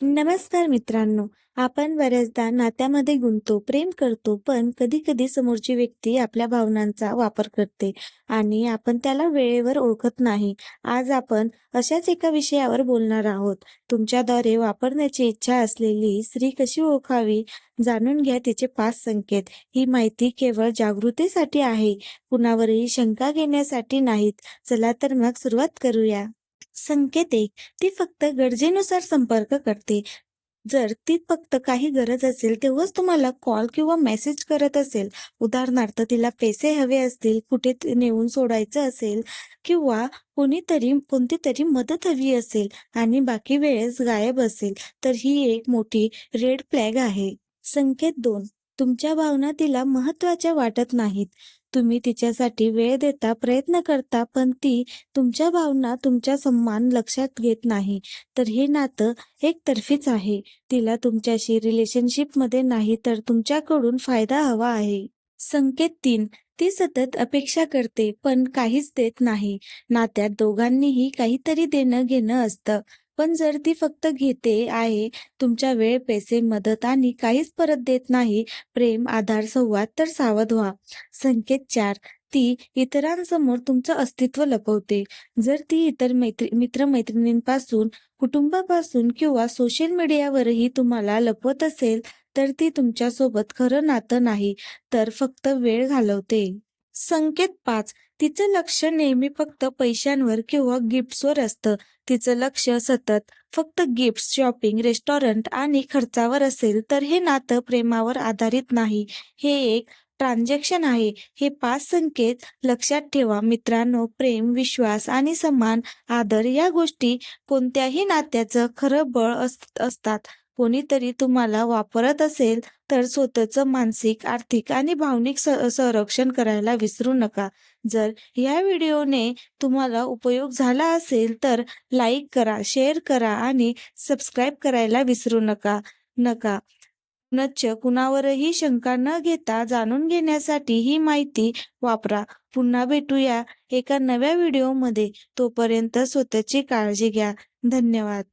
नमस्कार मित्रांनो. आपण बऱ्याचदा नात्यामध्ये गुंततो प्रेम करतो पण कधी कधी समोरची व्यक्ती आपल्या भावनांचा वापर करते आणि आपण त्याला वेळेवर ओळखत नाही. आज आपण अशाच एका विषयावर बोलणार आहोत. तुमच्याद्वारे वापरण्याची इच्छा असलेली स्त्री कशी ओळखावी जाणून घ्या तिचे पाच संकेत. ही माहिती केवळ जागृतीसाठी आहे कुणावरही शंका घेण्यासाठी नाहीत. चला तर मग सुरुवात करूया. संकेत एक ती फक्त गरजेनुसार संपर्क करते. जर ती फक्त काही गरज असेल तेव्हाच तुम्हाला कॉल किंवा मेसेज करत असेल. उदाहरणार्थ तिला पैसे हवे असतील कुठे नेऊन सोडायचं असेल किंवा कोणीतरी कोणती तरी मदत हवी असेल आणि बाकी वेळेस गायब असेल तर ही एक मोठी रेड फ्लॅग आहे. संकेत दोन. तुमच्या भावना तिला महत्त्वाच्या वाटत नाहीत. तुम्ही तिच्यासाठी वेळ देता प्रयत्न करता पण ती तुमच्या भावना तुमचा सन्मान लक्षात घेत नाही. तर हे नातं एकतर्फीच आहे. तिला तुमच्याशी रिलेशनशिपमध्ये नाही तर तुमच्याकडून फायदा हवा आहे. संकेत तीन. ती सतत अपेक्षा करते पण काहीच देत नाही. नात्यात दोघांनीही काहीतरी देणं घेणं असतं. पण जर ती फक्त घेते आहे तुमच्या वेळ पैसे मदत आणि काहीच परत देत नाही प्रेम आधार संवाद तर सावध व्हा. संकेत चार ती इतरांसमोर तुमचं अस्तित्व लपवते. जर ती इतर मैत्री मित्रमैत्रिणींपासून कुटुंबापासून किंवा सोशल मीडियावरही तुम्हाला लपवत असेल तर ती तुमच्यासोबत खरं नातं नाही तर फक्त वेळ घालवते. संकेत पाच. तिचं लक्ष नेहमी फक्त पैशांवर किंवा गिफ्ट्सवर असतं. तिचं लक्ष सतत फक्त गिफ्ट शॉपिंग रेस्टॉरंट आणि खर्चावर असेल तर हे नातं प्रेमावर आधारित नाही. हे एक ट्रान्झॅक्शन आहे. हे पाच संकेत लक्षात ठेवा. मित्रांनो प्रेम विश्वास आणि सन्मान आदर या गोष्टी कोणत्याही नात्याचं खरं बळ असतात. कोणीतरी तुम्हाला वापरत असेल तर स्वतःचं मानसिक आर्थिक आणि भावनिक स- संरक्षण करायला विसरू नका. जर या व्हिडिओने तुम्हाला उपयोग झाला असेल तर लाईक करा शेअर करा आणि सबस्क्राईब करायला विसरू नका नका. पुनश्च कुणावरही शंका न घेता जाणून घेण्यासाठी ही माहिती वापरा. पुन्हा भेटूया एका नव्या व्हिडिओमध्ये. तोपर्यंत स्वतःची काळजी घ्या. धन्यवाद.